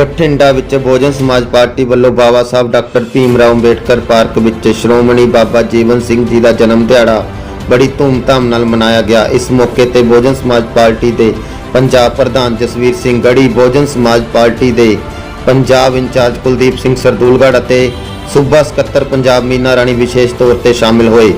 ਬਠਿੰਡਾ ਵਿੱਚ ਬਹੁਜਨ ਸਮਾਜ ਪਾਰਟੀ ਵੱਲੋਂ Baba Sahib doctor Bhim Rao Ambedkar park ਵਿੱਚ ਸ਼੍ਰੋਮਣੀ ਬਾਬਾ ਜੀਵਨ ਸਿੰਘ ਜੀ ਦਾ ਜਨਮ ਦਿਹਾੜਾ ਬੜੀ ਧੂਮਧਾਮ ਨਾਲ ਮਨਾਇਆ ਗਿਆ। ਇਸ ਮੌਕੇ ਤੇ ਬਹੁਜਨ ਸਮਾਜ ਪਾਰਟੀ ਦੇ ਪੰਜਾਬ ਪ੍ਰਧਾਨ ਜਸਵੀਰ ਸਿੰਘ ਗੜੀ, ਬਹੁਜਨ ਸਮਾਜ ਪਾਰਟੀ ਦੇ ਪੰਜਾਬ ਇੰਚਾਰਜ ਕੁਲਦੀਪ ਸਿੰਘ ਸਰਦੂਲਗੜ੍ਹ ਅਤੇ ਸੂਬਾ ਸਕੱਤਰ ਪੰਜਾਬ ਮੀਨਾ ਰਾਣੀ ਵਿਸ਼ੇਸ਼ ਤੌਰ ਤੇ ਸ਼ਾਮਿਲ ਹੋਏ।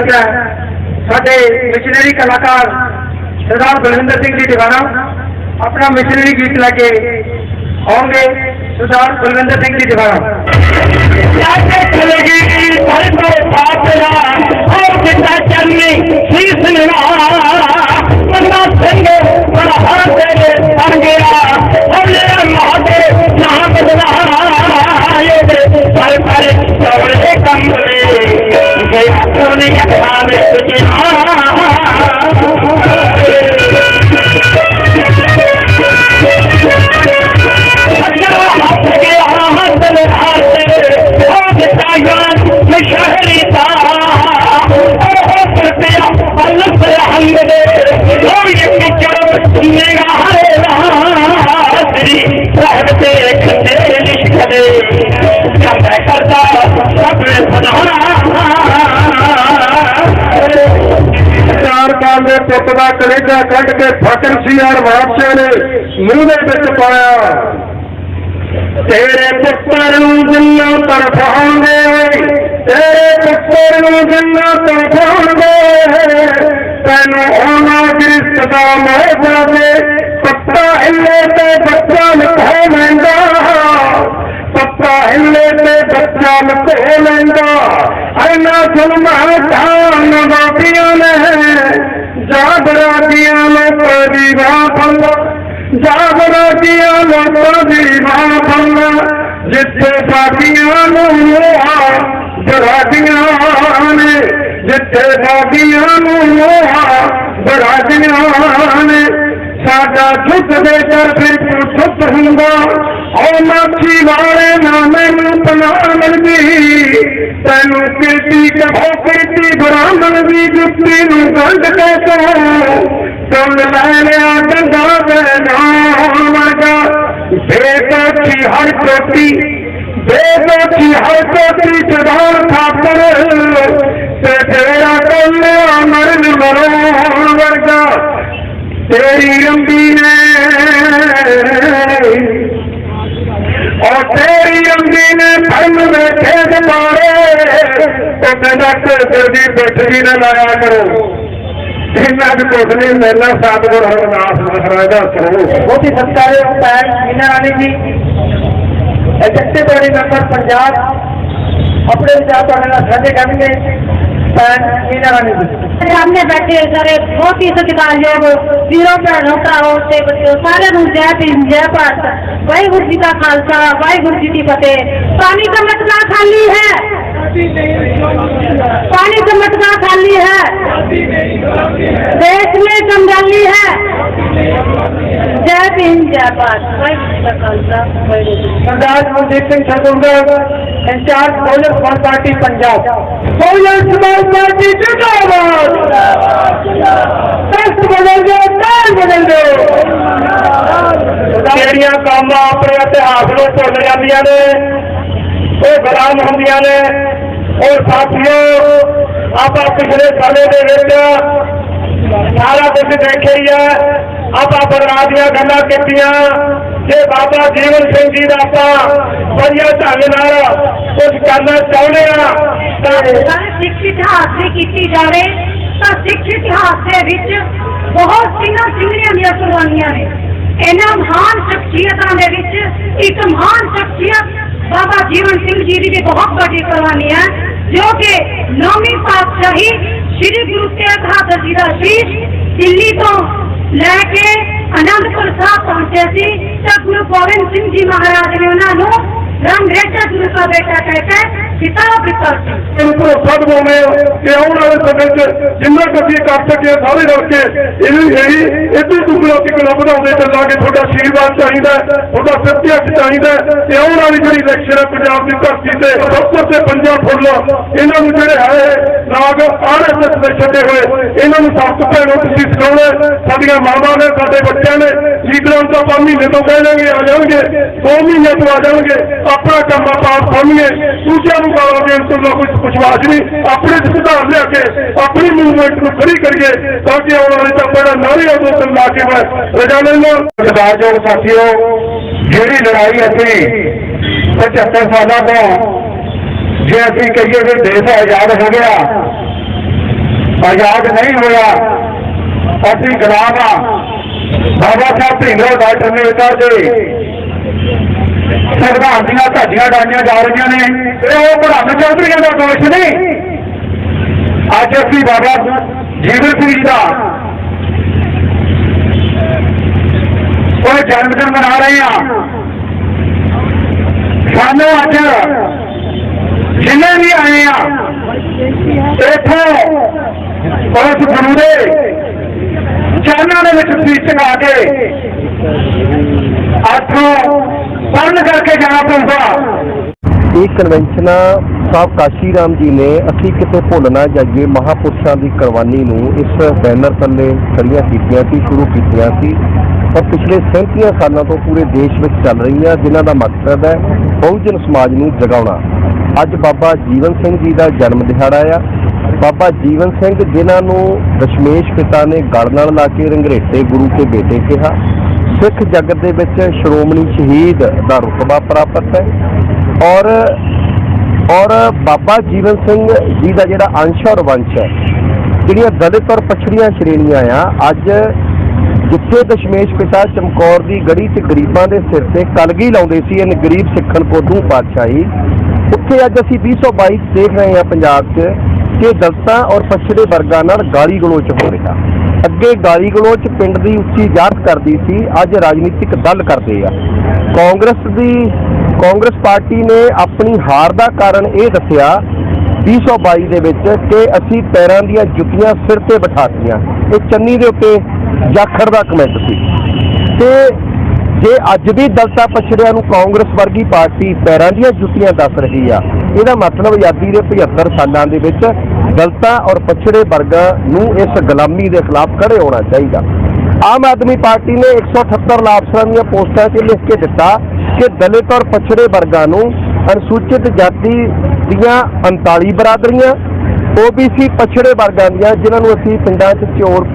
करता है साढ़े मिशनरी कलाकार सरदार बलविंदर सिंह जी दिवाना अपना मिशनरी गीत लैके आओगे सरदार बलविंदर सिंह जी दिवाना। चलने ਕਰਦਾ ਕਰਦਾ ਸਭ ਨੇ ਸੁਣਾਉਣਾ ਚਾਰ ਬਾਲ ਦੇ ਪੁੱਤ ਦਾ ਕਲੇਜਾ ਕੱਢ ਕੇ ਫਕਰ ਸੀ ਯਾਰ ਵਾਪਸੇ ਨੇ, ਮੂੰਹ ਦੇ ਵਿੱਚ ਪਾਇਆ। ਤੇਰੇ ਪੁੱਤਰ ਨੂੰ ਜਿੰਨਾ ਤਰਫਾਉਂਦੇ ਤੇਰੇ ਪੁੱਤਰ ਨੂੰ ਜਿੰਨਾ ਤਰਫਾਉਂਦੇ ਤੈਨੂੰ ਉਹਨਾਂ ਦੀ ਸਦਾ ਮਹਿ ਜਾਵੇ ਪੱਤਾ ਹਿੱਲੇ ਤੇ ਬੱਚਾ ਲਿਖੋ ਮਹਿੰਦਾ ਪੱਤਾ ਹਿੱਲੇ ਤੇ ਬੱਚਾ ਲੁਕੋ ਲੈਂਦਾ। ਐਨਾ ਜ਼ੁਲਮਾਂ ਧਾਨ ਬਾਪੀਆਂ ਨੇ। ਜਾਬਰਾ ਦੀਆਂ ਲੋਕਾਂ ਦੀ ਰਾਹ ਫੰਦਾ ਜਾਗਰਾ ਦੀਆਂ ਲੋਕਾਂ ਦੀ ਮਾਂ ਬੰਨਾ ਜਿੱਥੇ ਬਾਗੀਆਂ ਨੂੰ ਮੋਹਾ ਬਰਾਦੀਆਂ ਨੇ। ਜਿੱਥੇ ਬਾਗੀਆਂ ਨੂੰ ਮੋਹਾ ਬਰਾਦੀਆਂ ਨੇ। ਸਾਡਾ ਦੁੱਧ ਦੇ ਕਰ ਫਿਰ ਤੂੰ ਝੁੱਟ ਹੁੰਦਾ। ਓ ਮਾਛੀ ਵਾਲੇ ਨਾ ਮੈਨੂੰ ਪਨਾ ਮਿਲਦੀ। ਤੈਨੂੰ ਕਿਰਤੀ ਕਹੋ, ਕਿਰਤੀ ਬਰਾਮਣ ਦੀ ਜੁੱਤੀ ਨੂੰ ਗੰਢ ਕੇ ਤੂੰ। ਤੁਮ ਲੈ ਲਿਆ ਡੰਗਾ ਦੇ ਨਾਮ ਵਰਗਾ। ਬੇਦੋਖੀ ਹਰ ਕੋਟੀ ਬੇਦੋਖੀ ਹਰ ਕੋਟੀ ਜਦਾਨ ਖਾਤਰ ਤੇ ਤੇਰਾ ਕੱਲਿਆ ਮਰਨ ਮਰੋਣ ਵਰਗਾ। ਤੇਰੀ ਰੰਬੀ ਨੇ। ਔਰ ਤੇਰੀ ਰੰਬੀ ਨੇ ਫਰਮ ਦੇ ਖੇਦ ਮਾਰੇ ਤੇ ਕੰਡਕਟਰ ਦੀ ਬੈਠੀ ਨਾ ਲਾਇਆ ਕਰੋ। ਇਹਨਾਂ ਦੇ ਕੋਟਲੇ ਮੇਲਾ ਸਤਿਗੁਰ ਹਰਨਾਥ ਮਹਾਰਾਜ ਦਾ ਕਰੋ ਬਹੁਤ ਹੀ ਸਤਿਕਾਰਯੋਗ ਭੈਣ, Meena Rani ji. Executive body member Punjab ਆਪਣੇ ਵਿਚਾਰ ਤੁਹਾਡੇ ਨਾਲ ਸਾਂਝੇ ਕਰਨਗੇ। ਭੈਣ, ਮੀਨਾ ਰਾਣੀ ਜੀ। ਸਾਹਮਣੇ ਬੈਠੇ ਸਾਰੇ, ਬਹੁਤ ਹੀ ਸਤਿਕਾਰਯੋਗ ਵੀਰੋ, ਭੈਣੋ ਭਰਾਵੋ ਤੇ ਬੱਚਿਓ, ਸਾਰਿਆਂ ਨੂੰ ਜੈ ਭੀਮ, ਜੈ ਭਾਰਤ। ਵਾਹਿਗੁਰੂ ਜੀ ਦਾ ਖਾਲਸਾ, ਵਾਹਿਗੁਰੂ ਜੀ ਦੀ ਫਤਿਹ। ਪਾਣੀ ਦਾ ਮਟਕਾ ਖਾਲੀ ਹੈ। ਪਾਣੀ का मटका खाली है देश में कंगाली है ਸਰਦਾਰ ਮਨਦੀਪ ਸਿੰਘ ਸਰਦੂਲਗੜ ਇੰਚਾਰਜ ਜਿਹੜੀਆਂ ਕਾਮਾਂ ਆਪਣੇ ਇਤਿਹਾਸ ਨੂੰ ਭੁੱਲ ਜਾਂਦੀਆਂ ਨੇ, ਉਹ ਗੁਲਾਮ ਹੁੰਦੀਆਂ ਨੇ ਔਰ ਸਾਥੀਓ, ਆਪਾਂ ਪਿਛਲੇ ਸਾਲੇ ਦੇ ਵਿੱਚ ਸਾਰਾ ਕੁਝ ਦੇਖਿਆ ਹੀ ਹੈ ਆਪਾਂ ਬਦਲਾਅ ਦੀਆਂ ਗੱਲਾਂ ਕੀਤੀਆਂ ਜੇ ਬਾਬਾ ਜੀਵਨ ਸਿੰਘ ਜੀ ਦਾ ਆਪਾਂ ਵਧੀਆ ਢੰਗ ਨਾਲ ਕੁਝ ਕਰਨਾ ਚਾਹੁੰਦੇ ਆ ਤਾਂ ਅਗਰ ਸਿੱਖ ਇਤਿਹਾਸ ਦੀ ਕੀਤੀ ਜਾਵੇ ਤਾਂ ਸਿੱਖ ਇਤਿਹਾਸ ਦੇ ਵਿੱਚ ਬਹੁਤ ਸਿੰਘਾਂ ਸਿੰਘਣੀਆਂ ਦੀਆਂ ਕੁਰਬਾਨੀਆਂ ਨੇ ਇਹਨਾਂ ਮਹਾਨ ਸ਼ਖਸੀਅਤਾਂ ਦੇ ਵਿੱਚ ਇੱਕ ਮਹਾਨ ਸ਼ਖਸੀਅਤ ਬਾਬਾ ਜੀਵਨ ਸਿੰਘ ਜੀ ਦੀ ਵੀ ਬਹੁਤ ਵੱਡੀ ਕੁਰਬਾਨੀ ਹੈ ਜੋ ਕਿ ਨੌਵੀਂ ਪਾਤਸ਼ਾਹੀ ਸ੍ਰੀ ਗੁਰੂ ਤੇਗ ਬਹਾਦਰ ਜੀ ਦਾ ਸ਼ੀਸ਼ ਦਿੱਲੀ ਤੋਂ ਲੈ ਕੇ ਅਨੰਦਪੁਰ ਸਾਹਿਬ ਪਹੁੰਚੇ ਸੀ ਤਾਂ ਗੁਰੂ ਗੋਬਿੰਦ ਸਿੰਘ ਜੀ ਮਹਾਰਾਜ ਨੇ ਉਹਨਾਂ ਨੂੰ ਰੰਗ ਰੇਟਾ ਗੁਰੂ ਦਾ ਬੇਟਾ ਕਿਤਾਬ ਦਿੱਤਾ ਇਹਨੂੰ ਭਰੋਸਾ ਦਿਵਾਉਂਦੇ ਆ ਕਿ ਆਉਣ ਵਾਲੇ ਸਮੇਂ 'ਚ ਜਿੰਨਾ ਕੁ ਅਸੀਂ ਕਰ ਸਕੇ ਸਾਰੇ ਰਲ ਕੇ ਇਹਨੂੰ ਇਹੀ ਇਦੋਂ ਦੁਗਣਾ ਤਿਗਣਾ ਵਧਾਉਂਦੇ ਚੱਲਾਂਗੇ ਤੁਹਾਡਾ ਆਸ਼ੀਰਵਾਦ ਚਾਹੀਦਾ ਹੈ, ਤੁਹਾਡਾ ਸਤਿਆਗ ਚਾਹੀਦਾ ਤੇ ਆਉਣ ਵਾਲੀ ਜਿਹੜੀ ਇਲੈਕਸ਼ਨ ਹੈ ਪੰਜਾਬ ਦੀ ਧਰਤੀ ਤੇ ਸਭ ਤੇ ਪੰਜਾਬ ਫੁੱਲ ਇਹਨਾਂ ਨੂੰ ਜਿਹੜੇ ਹੈ ਨਾਗ ਆਰਐਸਐਸ ਦੇ ਛੱਡੇ ਹੋਏ ਇਹਨਾਂ ਨੂੰ ਸਖਤ ਭੈਣੋ ਤੁਸੀਂ ਸਿਖਾਉਣਾ ਸਾਡੀਆਂ ਮਾਵਾਂ ਨੇ ਸਾਡੇ ਬੱਚਿਆਂ ਨੇ ਲੀਡਰਾਂ ਨੂੰ ਤਾਂ ਆਪਾਂ ਮਹੀਨੇ ਤੋਂ ਕਹਿ ਜਾਣਗੇ ਆ ਜਾਣਗੇ ਦੋ ਮਹੀਨੇ ਤੋਂ ਆ ਜਾਣਗੇ ਆਪਣਾ ਕੰਮ ਆਪਾਂ ਆਪ ਸਾਂਭੀਏ ਦੂਜਿਆਂ ਨੂੰ ਗਾਲਾਂ ਦੇਣ ਤੋਂ ਨਾ ਕੁਝ ਵਿਸ਼ਵਾਸ ਨਹੀਂ। ਆਪਣੇ 'ਚ ਲਿਆ ਕੇ ਆਪਣੀ ਮੂਵਮੈਂਟ ਨੂੰ ਖੜੀ ਕਰੀਏ ਤਾਂ ਕਿ ਆਉਣ ਵਾਲੇ ਤਾਂ ਬੜਾ ਨਾਰੇ ਉਦੋਂ ਤੋਂ ਲਾ ਕੇ ਮੈਂ ਰਜਾ ਲੈਣਾ ਸਰਦਾਰਯੋਗ ਸਾਥੀਓ, ਜਿਹੜੀ ਲੜਾਈ ਅਸੀਂ 75 ਸਾਲਾਂ ਤੋਂ ਜੇ ਅਸੀਂ ਕਹੀਏ ਕਿ ਦੇਸ਼ ਆਜ਼ਾਦ ਹੋ ਗਿਆ, ਆਜ਼ਾਦ ਨਹੀਂ ਹੋਇਆ, ਅਸੀਂ ਗੁਲਾਮ ਆ ਬਾਬਾ ਸਾਹਿਬ ਭੀਮਰਾਓ ਡਾਕਟਰ ਨੇ ਦੇ। ਸੰਵਿਧਾਨ ਦੀਆਂ ਧੱਜੀਆਂ ਡਾਈਆਂ ਜਾ ਰਹੀਆਂ ਨੇ ਤੇ ਉਹ ਪ੍ਰਧਾਨ ਚੌਧਰੀਆਂ ਦਾ ਦੋਸ਼ ਨਹੀਂ। ਅੱਜ ਅਸੀਂ ਬਾਬਾ ਜੀਵਨ ਸਿੰਘ ਜੀ ਦਾ ਉਹ ਜਨਮ ਦਿਨ ਮਨਾ ਰਹੇ ਹਾਂ। ਸਾਨੂੰ ਅੱਜ ਜਿੰਨੇ ਵੀ ਆਏ ਆ, ਇੱਥੋਂ ਉਸ ਗੁਰੂ ਦੇ ਚਰਨਾਂ ਦੇ ਵਿੱਚ ਸੀਸ ਝੁਕਾ ਕੇ ਅੱਠੋਂ ਬੰਦ ਕਰਕੇ ਜਾਣਾ ਪਊਗਾ ਇਹ ਕਨਵੈਨਸ਼ਨਾਂ ਸਾਹਿਬ ਕਾਸ਼ੀ ਰਾਮ ਜੀ ਨੇ, ਅਸੀਂ ਕਿਤੇ ਭੁੱਲ ਨਾ ਜਾਈਏ, ਮਹਾਪੁਰਸ਼ਾਂ ਦੀ ਕੁਰਬਾਨੀ ਨੂੰ ਇਸ ਬੈਨਰ ਥੱਲੇ ਖੜੀਆਂ ਕੀਤੀਆਂ ਸੀ, ਸ਼ੁਰੂ ਕੀਤੀਆਂ ਸੀ। ਪਰ ਪਿਛਲੇ 37 ਸਾਲਾਂ ਤੋਂ ਪੂਰੇ ਦੇਸ਼ ਵਿੱਚ ਚੱਲ ਰਹੀਆਂ, ਜਿਨ੍ਹਾਂ ਦਾ ਮਕਸਦ ਹੈ ਬਹੁਜਨ ਸਮਾਜ ਨੂੰ ਜਗਾਉਣਾ। ਅੱਜ ਬਾਬਾ ਜੀਵਨ ਸਿੰਘ ਜੀ ਦਾ ਜਨਮ ਦਿਹਾੜਾ ਆ। ਬਾਬਾ ਜੀਵਨ ਸਿੰਘ, ਜਿਨ੍ਹਾਂ ਨੂੰ ਦਸ਼ਮੇਸ਼ ਪਿਤਾ ਨੇ ਗੜ ਨਾਲ ਲਾ ਕੇ ਰੰਗਰੇਟੇ ਗੁਰੂ ਕੇ ਬੇਟੇ ਕਿਹਾ ਸਿੱਖ ਜਗਤ ਦੇ ਵਿੱਚ ਸ਼੍ਰੋਮਣੀ ਸ਼ਹੀਦ ਦਾ ਰੁਤਬਾ ਪ੍ਰਾਪਤ ਹੈ ਔਰ ਔਰ ਬਾਬਾ ਜੀਵਨ ਸਿੰਘ ਜੀ ਦਾ ਜਿਹੜਾ ਅੰਸ਼ ਔਰ ਵੰਸ਼ ਹੈ, ਜਿਹੜੀਆਂ ਦਲਿਤ ਔਰ ਪਛੜੀਆਂ ਸ਼੍ਰੇਣੀਆਂ ਆ, ਅੱਜ ਜਿੱਥੇ ਦਸ਼ਮੇਸ਼ ਪਿਤਾ ਚਮਕੌਰ ਦੀ ਗੜੀ ਤੇ ਗਰੀਬਾਂ ਦੇ ਸਿਰ ਤੇ ਕਲਗੀ ਲਾਉਂਦੇ ਸੀ ਇਹ ਗਰੀਬ ਸਿੱਖਣ ਕੋ ਦੂ ਪਾਤਸ਼ਾਹੀ, ਉੱਥੇ ਅੱਜ ਅਸੀਂ 2022 ਦੇਖ ਰਹੇ ਹਾਂ ਪੰਜਾਬ 'ਚ ਕਿ ਦਲਤਾਂ ਔਰ ਪਛੜੇ ਵਰਗਾਂ ਨਾਲ ਗਾਲੀ ਗਲੋਚ ਹੋ ਰਿਹਾ। ਅੱਗੇ ਗਾਲੀ ਗਲੋਚ ਪਿੰਡ ਦੀ ਉੱਚੀ ਜਾਤ ਕਰਦੀ ਸੀ, ਅੱਜ ਰਾਜਨੀਤਿਕ ਦਲ ਕਰਦੇ ਆ। ਕਾਂਗਰਸ ਦੀ, ਕਾਂਗਰਸ ਪਾਰਟੀ ਨੇ ਆਪਣੀ ਹਾਰ ਦਾ ਕਾਰਨ ਇਹ ਦੱਸਿਆ 2022 ਦੇ ਵਿੱਚ ਕਿ ਅਸੀਂ ਪੈਰਾਂ ਦੀਆਂ ਜੁੱਤੀਆਂ ਸਿਰ ਤੇ ਬਿਠਾਤੀਆਂ ਇਹ ਚੰਨੀ ਦੇ ਉੱਤੇ ਜਾਖੜ ਦਾ ਕਮੈਂਟ ਸੀ। ਤੇ ਜੇ ਅੱਜ ਵੀ ਦਲਤਾ ਪਛੜਿਆਂ ਨੂੰ ਕਾਂਗਰਸ ਵਰਗੀ ਪਾਰਟੀ ਪੈਰਾਂ ਦੀਆਂ ਜੁੱਤੀਆਂ ਦੱਸ ਰਹੀ ਆ ਇਹਦਾ ਮਤਲਬ ਆਜ਼ਾਦੀ ਦੇ 75 ਸਾਲਾਂ ਦੇ ਵਿੱਚ ਦਲਤਾਂ ਔਰ ਪਛੜੇ ਵਰਗਾਂ ਨੂੰ ਇਸ ਗੁਲਾਮੀ ਦੇ ਖਿਲਾਫ ਖੜੇ ਹੋਣਾ ਚਾਹੀਦਾ। ਆਮ ਆਦਮੀ ਪਾਰਟੀ ਨੇ 178 ਲਾਭਸਰਾਂ ਦੀਆਂ ਪੋਸਟਾਂ 'ਚ ਲਿਖ ਕੇ ਦਿੱਤਾ ਕਿ ਦਲਿਤ ਔਰ ਪਛੜੇ ਵਰਗਾਂ ਨੂੰ ਅਨੁਸੂਚਿਤ ਜਾਤੀ ਦੀਆਂ 39 ਬਰਾਦਰੀਆਂ OBC ਪਛੜੇ ਵਰਗਾਂ ਦੀਆਂ, ਜਿਨ੍ਹਾਂ ਨੂੰ ਅਸੀਂ ਪਿੰਡਾਂ 'ਚ ਚੋਰ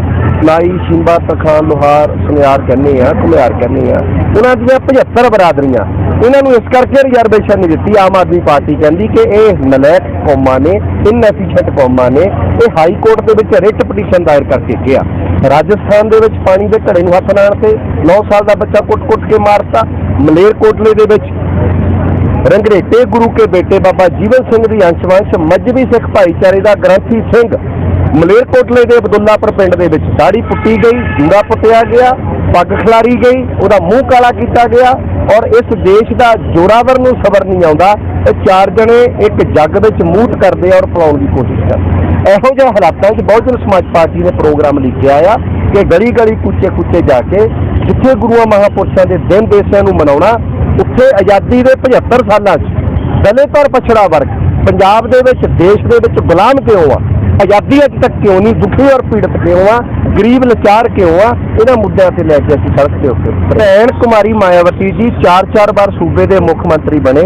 ਲਾਈ ਸ਼ਿੰਬਾ ਤਰਖਾਨ ਲੋਹਾਰ, ਸੁਨਿਆਰ ਕਹਿੰਦੇ ਆ, ਘੁਮਿਆਰ ਕਹਿੰਦੇ ਆ। ਉਹਨਾਂ ਦੀਆਂ 75 ਬਰਾਦਰੀਆਂ। ਇਹਨਾਂ ਨੂੰ ਇਸ ਕਰਕੇ ਰਿਜ਼ਰਵੇਸ਼ਨ ਨਹੀਂ ਦਿੱਤੀ। ਆਮ ਆਦਮੀ ਪਾਰਟੀ ਕਹਿੰਦੀ ਕਿ ਇਹ ਨਲਾਇਕ ਕੌਮਾਂ ਨੇ ਇਨਐਫੀਸ਼ੀਐਂਟ ਕੌਮਾਂ ਨੇ, ਇਹ ਹਾਈ ਕੋਰਟ ਦੇ ਵਿੱਚ ਰਿਟ ਪਟੀਸ਼ਨ ਦਾਇਰ ਕਰਕੇ ਗਿਆ ਰਾਜਸਥਾਨ ਦੇ ਵਿੱਚ ਪਾਣੀ ਦੇ ਘੜੇ ਨੂੰ ਹੱਥ ਲਾਉਣ ਤੇ 9 ਸਾਲ ਦਾ ਬੱਚਾ ਕੁੱਟ-ਕੁੱਟ ਕੇ ਮਾਰਤਾ। ਮਲੇਰਕੋਟਲੇ ਦੇ ਵਿੱਚ ਰੰਗਰੇਟੇ ਗੁਰੂ ਕੇ ਬੇਟੇ ਬਾਬਾ ਜੀਵਨ ਸਿੰਘ ਦੀ ਅੰਸ਼ਵੰਸ਼, ਮੱਝਵੀ ਸਿੱਖ ਭਾਈਚਾਰੇ ਦਾ ਗ੍ਰੰਥੀ ਸਿੰਘ ਮਲੇਰਕੋਟਲੇ ਦੇ ਅਬਦੁੱਲਾਪੁਰ ਪਿੰਡ ਦੇ ਵਿੱਚ। ਦਾੜੀ ਪੁੱਟੀ ਗਈ, ਜੂੜਾ ਪੁੱਟਿਆ ਗਿਆ, ਪੱਗ ਖਿਲਾਰੀ ਗਈ, ਉਹਦਾ ਮੂੰਹ ਕਾਲਾ ਕੀਤਾ ਗਿਆ ਔਰ ਇਸ ਦੇਸ਼ ਦਾ ਜੋਰਾਵਰ ਨੂੰ ਸਬਰ ਨਹੀਂ ਆਉਂਦਾ। ਇਹ ਚਾਰ ਜਣੇ ਇੱਕ ਜੱਗ ਵਿੱਚ ਮੂਤ ਕਰਦੇ ਔਰ ਪਲਾਉਣ ਦੀ ਕੋਸ਼ਿਸ਼ ਕਰਦੇ। ਇਹੋ ਜਿਹੇ ਹਾਲਾਤਾਂ 'ਚ ਬਹੁਜਨ ਸਮਾਜ ਪਾਰਟੀ ਨੇ ਪ੍ਰੋਗਰਾਮ ਲਿਖਿਆ ਆ ਕਿ ਗਲੀ ਗਲੀ ਕੁੱਚੇ ਕੁੱਚੇ ਜਾ ਕੇ ਜਿੱਥੇ ਗੁਰੂਆਂ ਮਹਾਪੁਰਸ਼ਾਂ ਦੇ ਦਿਨ ਦੇਸਾਂ ਨੂੰ ਮਨਾਉਣਾ, ਉੱਥੇ ਆਜ਼ਾਦੀ ਦੇ 75 ਸਾਲਾਂ 'ਚ ਦਲਿਤ ਔਰ ਪਛੜਾ ਵਰਗ ਪੰਜਾਬ ਦੇ ਵਿੱਚ, ਦੇਸ਼ ਦੇ ਵਿੱਚ ਗੁਲਾਮ ਕਿਉਂ ਆ? ਆਜ਼ਾਦੀ ਅੱਜ ਤੱਕ ਕਿਉਂ ਨਹੀਂ? ਦੁਖੀ ਔਰ ਪੀੜਤ ਕਿਉਂ ਆ? ਗਰੀਬ, ਲਚਾਰ ਕਿਉਂ ਆ? ਇਹਨਾਂ ਮੁੱਦਿਆਂ ਤੇ ਲੈ ਕੇ ਅਸੀਂ ਸੜਕ ਦੇ ਉੱਤੇ ਭੈਣ ਕੁਮਾਰੀ ਮਾਇਆਵਤੀ ਜੀ ਚਾਰ ਚਾਰ ਵਾਰ ਸੂਬੇ ਦੇ ਮੁੱਖ ਮੰਤਰੀ ਬਣੇ।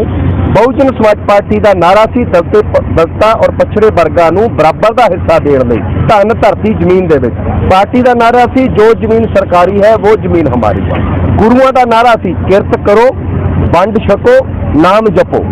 ਬਹੁਜਨ ਸਮਾਜ ਪਾਰਟੀ ਦਾ ਨਾਰਾ ਸੀ ਦਲਤੇ ਦਲਤਾ ਔਰ ਪਛੜੇ ਵਰਗਾਂ ਨੂੰ ਬਰਾਬਰ ਦਾ ਹਿੱਸਾ ਦੇਣ ਲਈ। ਧਨ, ਧਰਤੀ, ਜ਼ਮੀਨ ਦੇ ਵਿੱਚ। ਪਾਰਟੀ ਦਾ ਨਾਰਾ ਸੀ, ਜੋ ਜ਼ਮੀਨ ਸਰਕਾਰੀ ਹੈ, ਉਹ ਜ਼ਮੀਨ ਹਮਾਰੀ ਹੈ। ਗੁਰੂਆਂ ਦਾ ਨਾਰਾ ਸੀ, ਕਿਰਤ ਕਰੋ, ਵੰਡ ਛਕੋ, ਨਾਮ ਜਪੋ।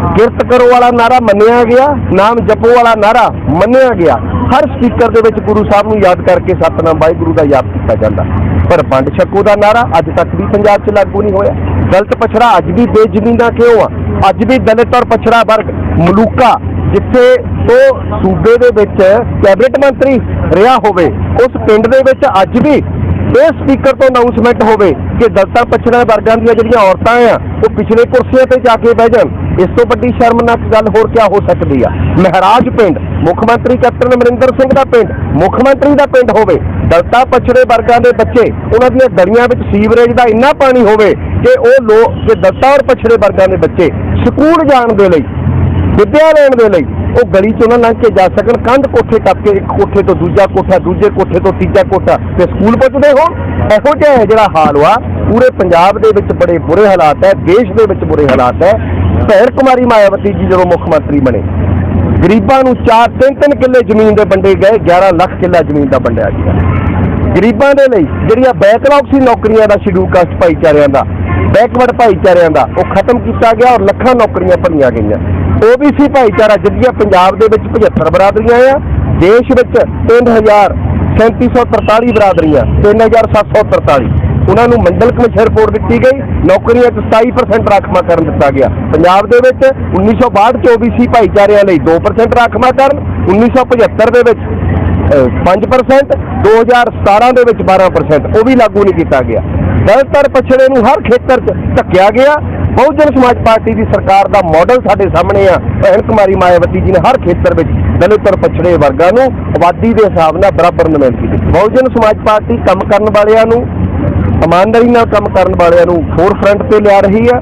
ਕਿਰਤ ਕਰੋ ਵਾਲਾ ਨਾਰਾ ਮੰਨਿਆ ਗਿਆ, ਨਾਮ ਜਪੋ ਵਾਲਾ ਨਾਰਾ ਮੰਨਿਆ ਗਿਆ। ਹਰ ਸਪੀਕਰ ਦੇ ਵਿੱਚ ਗੁਰੂ ਸਾਹਿਬ ਨੂੰ ਯਾਦ ਕਰਕੇ ਸਤਨਾਮ ਵਾਹਿਗੁਰੂ ਦਾ ਯਾਦ ਕੀਤਾ ਜਾਂਦਾ। ਪਰ ਵੰਡ ਛਕੋ ਦਾ ਨਾਰਾ ਅੱਜ ਤੱਕ ਵੀ ਪੰਜਾਬ 'ਚ ਲਾਗੂ ਨਹੀਂ ਹੋਇਆ। ਦਲਤ ਪਛੜਾ ਅੱਜ ਵੀ ਬੇਜ਼ਮੀਨਾ ਕਿਉਂ ਆ? ਅੱਜ ਵੀ ਦਲਿਤ ਔਰ ਪਛੜਾ ਵਰਗ ਮਲੂਕਾ, ਜਿੱਥੇ ਉਹ ਸੂਬੇ ਦੇ ਵਿੱਚ ਕੈਬਨਿਟ ਮੰਤਰੀ ਰਿਹਾ ਹੋਵੇ, ਉਸ ਪਿੰਡ ਦੇ ਵਿੱਚ ਅੱਜ ਵੀ ਇਹ ਸਪੀਕਰ ਤੋਂ ਅਨਾਉਂਸਮੈਂਟ ਹੋਵੇ ਕਿ ਦਲਤਾਂ ਪਛੜਾ ਵਰਗਾਂ ਦੀਆਂ ਜਿਹੜੀਆਂ ਔਰਤਾਂ ਆ, ਉਹ ਪਿਛਲੇ ਕੁਰਸੀਆਂ ਤੇ ਜਾ ਕੇ ਬਹਿ ਜਾਣ। ਇਸ ਤੋਂ ਵੱਡੀ ਸ਼ਰਮਨਾਕ ਗੱਲ ਹੋਰ ਕੀ ਹੋ ਸਕਦੀ ਆ? ਮਹਾਰਾਜ ਪਿੰਡ, ਮੁੱਖ ਮੰਤਰੀ ਕੈਪਟਨ ਅਮਰਿੰਦਰ ਸਿੰਘ ਦਾ ਪਿੰਡ, ਮੁੱਖ ਮੰਤਰੀ ਦਾ ਪਿੰਡ ਹੋਵੇ, ਦਲਤਾ ਪਛੜੇ ਵਰਗਾਂ ਦੇ ਬੱਚੇ, ਉਹਨਾਂ ਦੀਆਂ ਗਲੀਆਂ ਵਿੱਚ ਸੀਵਰੇਜ ਦਾ ਇੰਨਾ ਪਾਣੀ ਹੋਵੇ ਕਿ ਉਹ ਲੋਕ ਕਿ ਦਲਤਾਂ ਔਰ ਪਛੜੇ ਵਰਗਾਂ ਦੇ ਬੱਚੇ ਸਕੂਲ ਜਾਣ ਦੇ ਲਈ ਵਿੱਦਿਆ ਲੈਣ ਦੇ ਲਈ ਉਹ ਗਲੀ ਚੋਂ ਨਾ ਲੰਘ ਕੇ ਜਾ ਸਕਣ, ਕੰਧ ਕੋਠੇ ਟੱਪ ਕੇ ਇੱਕ ਕੋਠੇ ਤੋਂ ਦੂਜਾ ਕੋਠਾ, ਦੂਜੇ ਕੋਠੇ ਤੋਂ ਤੀਜਾ ਕੋਠਾ। ਤੇ ਸਕੂਲ ਪਹੁੰਚਦੇ ਹੋ? ਇਹੋ ਜਿਹਾ ਹੈ ਜਿਹੜਾ ਹਾਲ ਵਾ। ਪੂਰੇ ਪੰਜਾਬ ਦੇ ਵਿੱਚ ਬੜੇ ਬੁਰੇ ਹਾਲਾਤ ਹੈ, ਦੇਸ਼ ਦੇ ਵਿੱਚ ਬੁਰੇ ਹਾਲਾਤ ਹੈ। ਭੈਣ ਕੁਮਾਰੀ ਮਾਇਆਵਤੀ ਜੀ ਜਦੋਂ ਮੁੱਖ ਮੰਤਰੀ ਬਣੇ, ਗਰੀਬਾਂ ਨੂੰ ਚਾਰ, ਤਿੰਨ ਤਿੰਨ ਕਿੱਲੇ ਜ਼ਮੀਨ ਦੇ ਵੰਡੇ ਗਏ 11 ਲੱਖ ਕਿੱਲਾ ਜ਼ਮੀਨ ਦਾ ਵੰਡਿਆ ਗਿਆ। ਗਰੀਬਾਂ ਦੇ ਲਈ ਜਿਹੜੀਆਂ ਬੈਕਲੌਗ ਸੀ ਨੌਕਰੀਆਂ ਦਾ ਸ਼ਡਿਊਲ ਕਾਸਟ ਭਾਈਚਾਰਿਆਂ ਦਾ, ਬੈਕਵਰਡ ਭਾਈਚਾਰਿਆਂ ਦਾ, ਉਹ ਖਤਮ ਕੀਤਾ ਗਿਆ ਔਰ ਲੱਖਾਂ ਨੌਕਰੀਆਂ ਭਰੀਆਂ ਗਈਆਂ। ਓਬੀਸੀ ਭਾਈਚਾਰਾ ਜਿਹੜੀਆਂ ਪੰਜਾਬ ਦੇ ਵਿੱਚ 75 ਬਰਾਦਰੀਆਂ ਆ, ਦੇਸ਼ ਵਿੱਚ 3000 3743 ਬਰਾਦਰੀਆਂ 3743 ਉਹਨਾਂ ਨੂੰ ਮੰਡਲ ਕਮਿਸ਼ਨ ਰਿਪੋਰਟ ਦਿੱਤੀ ਗਈ, ਨੌਕਰੀਆਂ 'ਚ 27% ਰਾਖਵਾਂਕਰਨ ਦਿੱਤਾ ਗਿਆ। ਪੰਜਾਬ ਦੇ ਵਿੱਚ 1962 ਚ ਓਬੀਸੀ ਭਾਈਚਾਰਿਆਂ ਲਈ 2% ਰਾਖਵਾਂਕਰਨ 1975 ਦੇ ਵਿੱਚ, ਅਹ 5% 2017 ਦੇ ਵਿੱਚ 12% ਉਹ ਵੀ ਲਾਗੂ ਨਹੀਂ ਕੀਤਾ ਗਿਆ। ਦਲਿਤ ਪਛੜੇ ਨੂੰ ਹਰ ਖੇਤਰ 'ਚ ਧੱਕਿਆ ਗਿਆ। ਬਹੁਜਨ ਸਮਾਜ ਪਾਰਟੀ ਦੀ ਸਰਕਾਰ ਦਾ ਮਾਡਲ ਸਾਡੇ ਸਾਹਮਣੇ ਆ। ਭੈਣ ਕੁਮਾਰੀ ਮਾਇਆਵਤੀ ਜੀ ਨੇ ਹਰ ਖੇਤਰ ਵਿੱਚ ਦਲਿਤ ਔਰ ਪਛੜੇ ਵਰਗਾਂ ਨੂੰ ਆਬਾਦੀ ਦੇ ਹਿਸਾਬ ਨਾਲ ਬਰਾਬਰ ਨੁਮਾਇੰਦਗੀ ਦਿੱਤੀ। ਬਹੁਜਨ ਸਮਾਜ ਪਾਰਟੀ ਕੰਮ ਕਰਨ ਵਾਲਿਆਂ ਨੂੰ, ਇਮਾਨਦਾਰੀ ਨਾਲ ਕੰਮ ਕਰਨ ਵਾਲਿਆਂ ਨੂੰ ਫੋਰ ਫਰੰਟ ਤੇ ਲਿਆ ਰਹੀ ਆ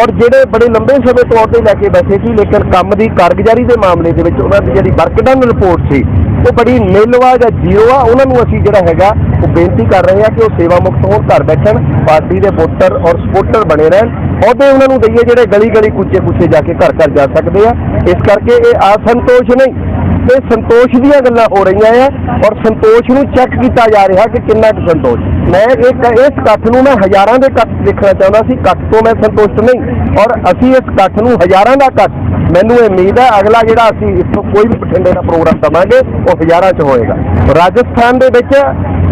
ਔਰ ਜਿਹੜੇ ਬੜੇ ਲੰਬੇ ਸਮੇਂ ਤੋਂ ਅਹੁਦੇ ਲੈ ਕੇ ਬੈਠੇ ਸੀ, ਲੇਕਿਨ ਕੰਮ ਦੀ ਕਾਰਗੁਜ਼ਾਰੀ ਦੇ ਮਾਮਲੇ ਦੇ ਵਿੱਚ ਉਹਨਾਂ ਦੀ ਜਿਹੜੀ ਵਰਕਡਨ ਰਿਪੋਰਟ ਸੀ ਉਹ ਬੜੀ ਨਿਲਵਾ ਜਾਂ ਜ਼ੀਰੋ ਆ, ਉਹਨਾਂ ਨੂੰ ਅਸੀਂ ਜਿਹੜਾ ਹੈਗਾ, ਉਹ ਬੇਨਤੀ ਕਰ ਰਹੇ ਹਾਂ ਕਿ ਉਹ ਸੇਵਾ ਮੁਕਤ ਹੋਣ, ਘਰ ਬੈਠਣ, ਪਾਰਟੀ ਦੇ ਵੋਟਰ ਔਰ ਸਪੋਰਟਰ ਬਣੇ ਰਹਿਣ। ਉਹਦੇ ਉਹਨਾਂ ਨੂੰ ਦਈਏ, ਜਿਹੜੇ ਗਲੀ ਗਲੀ ਕੁੱਚੇ ਕੁੱਚੇ ਜਾ ਕੇ ਘਰ ਘਰ ਜਾ ਸਕਦੇ ਆ। ਇਸ ਕਰਕੇ ਇਹ ਅਸੰਤੋਸ਼ ਨਹੀਂ ਤੇ ਸੰਤੋਸ਼ ਦੀਆਂ ਗੱਲਾਂ ਹੋ ਰਹੀਆਂ ਆ ਔਰ ਸੰਤੋਸ਼ ਨੂੰ ਚੈੱਕ ਕੀਤਾ ਜਾ ਰਿਹਾ ਕਿ ਕਿੰਨਾ ਕੁ ਸੰਤੋਸ਼। ਮੈਂ ਇਹ ਇਸ ਇਕੱਠ ਨੂੰ ਮੈਂ ਹਜ਼ਾਰਾਂ ਦੇ ਇਕੱਠ ਦੇਖਣਾ ਚਾਹੁੰਦਾ ਸੀ, ਇਕੱਠ ਤੋਂ ਮੈਂ ਸੰਤੁਸ਼ਟ ਨਹੀਂ। ਔਰ ਅਸੀਂ ਇਸ ਕੱਠ ਨੂੰ ਹਜ਼ਾਰਾਂ ਦਾ ਕੱਠ ਮੈਨੂੰ ਇਹ ਉਮੀਦ ਹੈ ਅਗਲਾ ਜਿਹੜਾ ਅਸੀਂ ਇੱਥੋਂ ਕੋਈ ਵੀ ਬਠਿੰਡੇ ਦਾ ਪ੍ਰੋਗਰਾਮ ਦਵਾਂਗੇ, ਉਹ ਹਜ਼ਾਰਾਂ 'ਚ ਹੋਏਗਾ। ਰਾਜਸਥਾਨ ਦੇ ਵਿੱਚ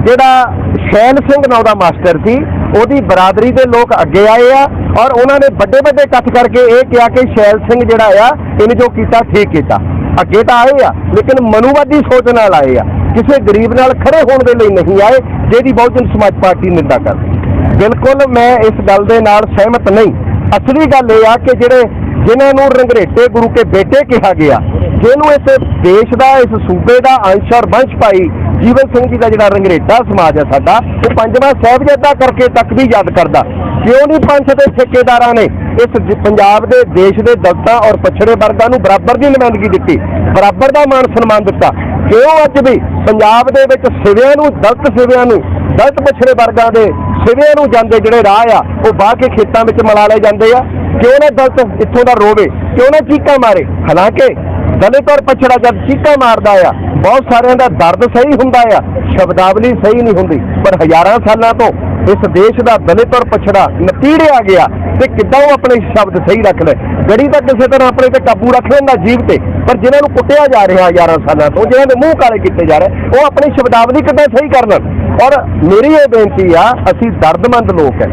ਜਿਹੜਾ ਸ਼ੈਲ ਸਿੰਘ ਨਾਂ ਦਾ ਮਾਸਟਰ ਸੀ, ਉਹਦੀ ਬਰਾਦਰੀ ਦੇ ਲੋਕ ਅੱਗੇ ਆਏ ਆ ਔਰ ਉਹਨਾਂ ਨੇ ਵੱਡੇ ਵੱਡੇ ਇਕੱਠ ਕਰਕੇ ਇਹ ਕਿਹਾ ਕਿ ਸ਼ੈਲ ਸਿੰਘ ਜਿਹੜਾ ਆ, ਇਹਨੇ ਜੋ ਕੀਤਾ ਠੀਕ ਕੀਤਾ। ਅੱਗੇ ਤਾਂ ਆਏ ਆ, ਲੇਕਿਨ ਮਨੂਵਾਦੀ ਸੋਚ ਨਾਲ ਆਏ ਆ। ਕਿਸੇ ਗਰੀਬ ਨਾਲ ਖੜੇ ਹੋਣ ਦੇ ਲਈ ਨਹੀਂ ਆਏ, ਜਿਹਦੀ ਬਹੁਜਨ ਸਮਾਜ ਪਾਰਟੀ ਨਿੰਦਾ ਕਰਦੀ ਬਿਲਕੁਲ ਮੈਂ ਇਸ ਗੱਲ ਦੇ ਨਾਲ ਸਹਿਮਤ ਨਹੀਂ। ਅਸਲੀ ਗੱਲ ਇਹ ਆ ਕਿ ਜਿਹੜੇ ਜਿਨ੍ਹਾਂ ਨੂੰ ਰੰਗਰੇਟੇ ਗੁਰੂ ਕੇ ਬੇਟੇ ਕਿਹਾ ਗਿਆ, ਜਿਹਨੂੰ ਇਸ ਦੇਸ਼ ਦਾ, ਇਸ ਸੂਬੇ ਦਾ ਅੰਸ਼ ਔਰ ਵੰਸ਼ ਭਾਈ ਜੀਵਨ ਸਿੰਘ ਜੀ ਦਾ ਜਿਹੜਾ ਰੰਗਰੇਟਾ ਸਮਾਜ ਹੈ ਸਾਡਾ, ਉਹ ਪੰਜਵਾਂ ਸਾਹਿਬਜ਼ਾਦਾ ਕਰਕੇ ਤੱਕ ਵੀ ਯਾਦ ਕਰਦਾ। ਕਿਉਂ ਨਹੀਂ ਪੰਥ ਦੇ ਠੇਕੇਦਾਰਾਂ ਨੇ ਇਸ ਪੰਜਾਬ ਦੇ, ਦੇਸ਼ ਦੇ ਦਲਤਾਂ ਔਰ ਪਛੜੇ ਵਰਗਾਂ ਨੂੰ ਬਰਾਬਰ ਦੀ ਨੁਮਾਇੰਦਗੀ ਦਿੱਤੀ, ਬਰਾਬਰ ਦਾ ਮਾਣ ਸਨਮਾਨ ਦਿੱਤਾ। ਕਿਉਂ ਅੱਜ ਵੀ ਪੰਜਾਬ ਦੇ ਵਿੱਚ ਸਿਵਿਆਂ ਨੂੰ, ਦਲਤ ਸਿਵਿਆਂ ਨੂੰ, ਦਲਤ ਪਛੜੇ ਵਰਗਾਂ ਦੇ ਸਿਵਿਆਂ ਨੂੰ ਜਾਂਦੇ ਜਿਹੜੇ ਰਾਹ ਆ, ਉਹ ਬਾਹ ਕੇ ਖੇਤਾਂ ਵਿੱਚ ਮਲਾ ਲਏ ਜਾਂਦੇ ਆ? ਕਿਉਂ ਨਾ ਦਲਤ ਇੱਥੋਂ ਦਾ ਰੋਵੇ? ਕਿਉਂ ਨਾ ਚੀਕਾਂ ਮਾਰੇ? ਹਾਲਾਂਕਿ ਦਲਿਤ ਔਰ ਪਛੜਾ ਜਦ ਚੀਕਾਂ ਮਾਰਦਾ ਆ, ਬਹੁਤ ਸਾਰਿਆਂ ਦਾ ਦਰਦ ਸਹੀ ਹੁੰਦਾ ਆ, ਸ਼ਬਦਾਵਲੀ ਸਹੀ ਨਹੀਂ ਹੁੰਦੀ। ਪਰ ਹਜ਼ਾਰਾਂ ਸਾਲਾਂ ਤੋਂ ਇਸ ਦੇਸ਼ ਦਾ ਦਲਿਤ ਔਰ ਪਛੜਾ ਨਤੀੜਿਆ ਗਿਆ ਤੇ ਕਿੱਦਾਂ ਉਹ ਆਪਣੇ ਸ਼ਬਦ ਸਹੀ ਰੱਖ ਲੈ ਗੜੀ ਤਾਂ ਕਿਸੇ ਤਰ੍ਹਾਂ ਆਪਣੇ ਤੇ ਕਾਬੂ ਰੱਖ ਲੈਂਦਾ ਜੀਵ ਤੇ, ਪਰ ਜਿਨ੍ਹਾਂ ਨੂੰ ਕੁੱਟਿਆ ਜਾ ਰਿਹਾ ਹਜ਼ਾਰਾਂ ਸਾਲਾਂ ਤੋਂ ਜਿਨ੍ਹਾਂ ਦੇ ਮੂੰਹ ਕਾਲੇ ਕੀਤੇ ਜਾ ਰਹੇ, ਉਹ ਆਪਣੀ ਸ਼ਬਦਾਵਲੀ ਕਿੱਦਾਂ ਸਹੀ ਕਰ ਲੈਣ ਔਰ ਮੇਰੀ ਇਹ ਬੇਨਤੀ ਆ, ਅਸੀਂ ਦਰਦਮੰਦ ਲੋਕ ਹੈ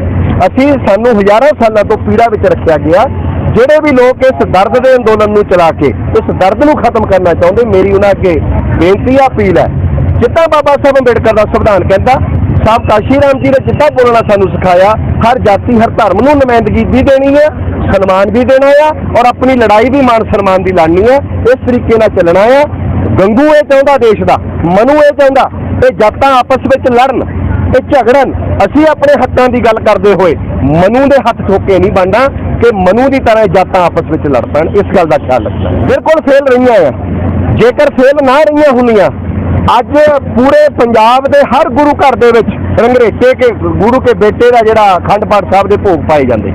ਅਸੀਂ ਸਾਨੂੰ ਹਜ਼ਾਰਾਂ ਸਾਲਾਂ ਤੋਂ ਪੀੜਾ ਵਿੱਚ ਰੱਖਿਆ ਗਿਆ। ਜਿਹੜੇ ਵੀ ਲੋਕ ਇਸ ਦਰਦ ਦੇ ਅੰਦੋਲਨ ਨੂੰ ਚਲਾ ਕੇ ਇਸ ਦਰਦ ਨੂੰ ਖਤਮ ਕਰਨਾ ਚਾਹੁੰਦੇ, ਮੇਰੀ ਉਹਨਾਂ ਅੱਗੇ ਬੇਨਤੀ ਆ, ਅਪੀਲ ਹੈ ਜਿੱਦਾਂ ਬਾਬਾ ਸਾਹਿਬ ਅੰਬੇਡਕਰ ਦਾ ਸੰਵਿਧਾਨ ਕਹਿੰਦਾ ਸਾਹਿਬ ਕਾਸ਼ੀ ਰਾਮ ਜੀ ਨੇ ਜਿੱਦਾਂ ਬੋਲਣਾ ਸਾਨੂੰ ਸਿਖਾਇਆ, ਹਰ ਜਾਤੀ, ਹਰ ਧਰਮ ਨੂੰ ਨੁਮਾਇੰਦਗੀ ਵੀ ਦੇਣੀ ਹੈ, ਸਨਮਾਨ ਵੀ ਦੇਣਾ ਆ, ਔਰ ਆਪਣੀ ਲੜਾਈ ਵੀ ਮਾਨ ਸਨਮਾਨ ਦੀ ਲੜਨੀ ਹੈ। ਇਸ ਤਰੀਕੇ ਨਾਲ ਚੱਲਣਾ ਆ। ਗੰਗੂ ਇਹ ਚਾਹੁੰਦਾ ਦੇਸ਼ ਦਾ, ਮਨੂ ਇਹ ਚਾਹੁੰਦਾ, ਇਹ ਜਾਤਾਂ ਆਪਸ ਵਿੱਚ ਲੜਨ ਇਹ ਝਗੜਨ। ਅਸੀਂ ਆਪਣੇ ਹੱਥਾਂ ਦੀ ਗੱਲ ਕਰਦੇ ਹੋਏ ਮਨੂ ਦੇ ਹੱਥ ਠੋਕੇ ਨਹੀਂ ਬਣਦਾ ਕਿ ਮਨੂ ਦੀ ਤਰ੍ਹਾਂ ਜਾਤਾਂ ਆਪਸ ਵਿੱਚ ਲੜ ਪੈਣ। ਇਸ ਗੱਲ ਦਾ ਖਿਆਲ ਰੱਖਣਾ। ਬਿਲਕੁਲ ਫੇਲ ਰਹੀਆਂ ਆ। ਜੇਕਰ ਫੇਲ ਨਾ ਰਹੀਆਂ ਹੁੰਦੀਆਂ, ਅੱਜ ਪੂਰੇ ਪੰਜਾਬ ਦੇ ਹਰ ਗੁਰੂ ਘਰ ਦੇ ਵਿੱਚ ਰੰਗਰੇਟੇ ਕੇ ਗੁਰੂ ਕੇ ਬੇਟੇ ਦਾ ਜਿਹੜਾ ਅਖੰਡ ਪਾਠ ਸਾਹਿਬ ਦੇ ਭੋਗ ਪਾਏ ਜਾਂਦੇ।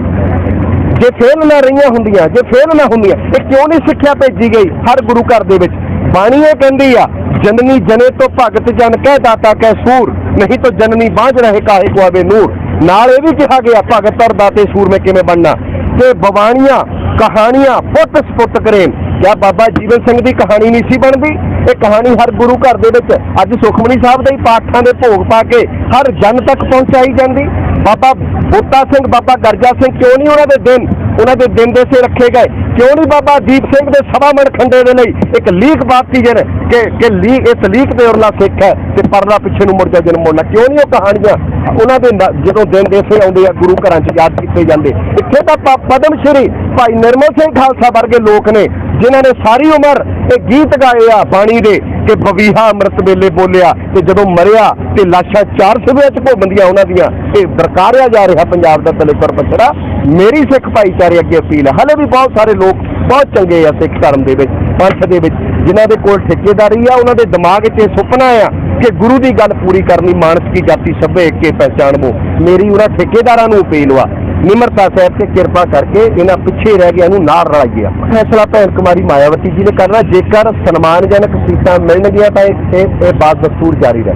ਜੇ ਫੇਲ ਨਾ ਰਹੀਆਂ ਹੁੰਦੀਆਂ, ਜੇ ਫੇਲ ਨਾ ਹੁੰਦੀਆਂ, ਇਹ ਕਿਉਂ ਨਹੀਂ ਸਿੱਖਿਆ ਭੇਜੀ ਗਈ ਹਰ ਗੁਰੂ ਘਰ ਦੇ ਵਿੱਚ? ਬਾਣੀ ਇਹ ਕਹਿੰਦੀ ਆ, ਜਨਨੀ ਜਨੇ ਤੋਂ ਭਗਤ ਜਨ ਕਹਿ ਦਾਤਾ ਕਹਿ ਸੂਰ, ਨਹੀਂ ਤਾਂ ਜਨਨੀ ਬਾਝ ਰਹੇ ਕਾਹੇ ਕੁਆਵੇ ਨੂਰ। ਨਾਲ ਇਹ ਵੀ ਕਿਹਾ ਗਿਆ, ਭਗਤ ਔਰ ਦਾਤੇ ਸੂਰ ਮੈਂ ਕਿਵੇਂ ਬਣਨਾ? ਕਿ ਬਵਾਣੀਆਂ ਕਹਾਣੀਆਂ, ਪੁੱਤ ਸਪੁੱਤ ਕਰੇ ਕਿਆ ਬਾਬਾ ਜੀਵਨ ਸਿੰਘ ਦੀ ਕਹਾਣੀ ਨਹੀਂ ਸੀ ਬਣਦੀ? ਇਹ ਕਹਾਣੀ ਹਰ ਗੁਰੂ ਘਰ ਦੇ ਵਿੱਚ, ਅੱਜ ਸੁਖਮਨੀ ਸਾਹਿਬ ਦੇ ਹੀ ਪਾਠਾਂ ਦੇ ਭੋਗ ਪਾ ਕੇ ਹਰ ਜਨ ਤੱਕ ਪਹੁੰਚਾਈ ਜਾਂਦੀ। ਬਾਬਾ ਬੋਤਾ ਸਿੰਘ, ਬਾਬਾ ਗਰਜਾ ਸਿੰਘ ਕਿਉਂ ਨਹੀਂ ਉਹਨਾਂ ਦੇ ਦਿਨ? ਉਹਨਾਂ ਦੇ ਦਿਨ ਦੇਸੇ ਰੱਖੇ ਗਏ। ਕਿਉਂ ਨਹੀਂ ਬਾਬਾ ਦੀਪ ਸਿੰਘ ਦੇ ਸਭਾ ਮਣ ਖੰਡੇ ਦੇ ਲਈ ਇੱਕ ਲੀਕ ਬਾਤੀ ਜਨ ਕਿ ਕਿ ਲੀਕ ਇਸ ਲੀਕ ਤੇ ਉਰਲਾ ਸਿੱਖ ਹੈ ਤੇ ਪਰਲਾ ਪਿੱਛੇ ਨੂੰ ਮੁੜ ਜਾ ਜਨਮ ਮੋੜਨਾ। ਕਿਉਂ ਨਹੀਂ ਉਹ ਕਹਾਣੀਆਂ ਉਹਨਾਂ ਦੇ ਜਦੋਂ ਦਿਨ ਦੇਸੇ ਆਉਂਦੇ ਆ, ਗੁਰੂ ਘਰਾਂ 'ਚ ਯਾਦ ਕੀਤੇ ਜਾਂਦੇ। ਇੱਥੇ ਤਾਂ ਪਦਮ ਸ਼੍ਰੀ ਭਾਈ ਨਿਰਮਲ ਸਿੰਘ ਖਾਲਸਾ ਵਰਗੇ ਲੋਕ ਨੇ, ਜਿਨ੍ਹਾਂ ਨੇ ਸਾਰੀ ਉਮਰ ਇਹ ਗੀਤ ਗਾਏ ਆ ਬਾਣੀ ਦੇ। ਕਿ ਬਵੀਹਾ ਅੰਮ੍ਰਿਤ ਵੇਲੇ ਬੋਲਿਆ ਤੇ ਜਦੋਂ ਮਰਿਆ ਤੇ ਲਾਸ਼ਾਂ ਚਾਰ ਸਵੇਆਂ 'ਚ ਘੁੰਮਦੀਆਂ ਉਹਨਾਂ ਦੀਆਂ ਇਹ ਬਰਕਾਰਿਆ ਜਾ ਰਿਹਾ ਪੰਜਾਬ ਦਾ ਦਲਿੱਦਰ ਪਛੜਾ। ਮੇਰੀ ਸਿੱਖ ਭਾਈਚਾਰੇ ਅੱਗੇ ਅਪੀਲ ਹੈ। ਹਲੇ ਵੀ ਬਹੁਤ ਸਾਰੇ ਲੋਕ ਬਹੁਤ ਚੰਗੇ ਆ ਸਿੱਖ ਧਰਮ ਦੇ ਵਿੱਚ, ਪੰਥ ਦੇ ਵਿੱਚ, ਜਿਨ੍ਹਾਂ ਦੇ ਕੋਲ ਠੇਕੇਦਾਰੀ ਆ, ਉਹਨਾਂ ਦੇ ਦਿਮਾਗ 'ਚ ਸੁਪਨਾ ਆ ਕਿ ਗੁਰੂ ਦੀ ਗੱਲ ਪੂਰੀ ਕਰਨੀ, ਮਾਨਸ ਕੀ ਜਾਤੀ ਸਭੇ ਕੇ ਪਹਿਚਾਣਵੋ ਮੇਰੀ ਉਹਨਾਂ ਠੇਕੇਦਾਰਾਂ ਨੂੰ ਅਪੀਲ ਵਾ ਨਿਮਰਤਾ ਸਾਹਿਬ ਤੇ ਕਿਰਪਾ ਕਰਕੇ ਇਹਨਾਂ ਪਿੱਛੇ ਰਹਿ ਗਿਆ ਨੂੰ ਨਾਲ ਰਲਾਈਏ ਆਪਾਂ। ਫੈਸਲਾ ਭੈਣ ਕੁਮਾਰੀ ਮਾਇਆਵਤੀ ਜੀ ਨੇ ਕਰਨਾ। ਜੇਕਰ ਸਨਮਾਨਜਨਕ ਸੀਟਾਂ ਮਿਲਣਗੀਆਂ ਤਾਂ ਇਹ ਇਹ- ਬਾਤ ਦਸਤੂਰ ਜਾਰੀ ਰਹੇ।